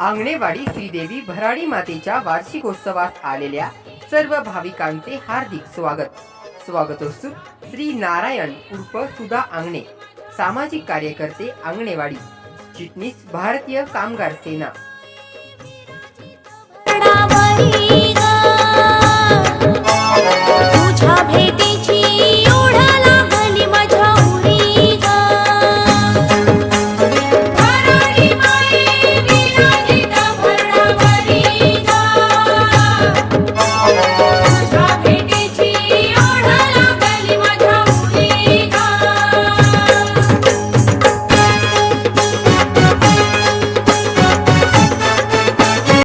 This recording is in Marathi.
आंगणेवाडी श्रीदेवी भराडी मातेच्या वार्षिकोत्सवास आलेल्या सर्व भाविकांचे हार्दिक स्वागत. स्वागत असू श्री नारायण उर्फ सुधा आंगणे सामाजिक कार्यकर्ते आंगणेवाडी चिटणीस भारतीय कामगार सेना.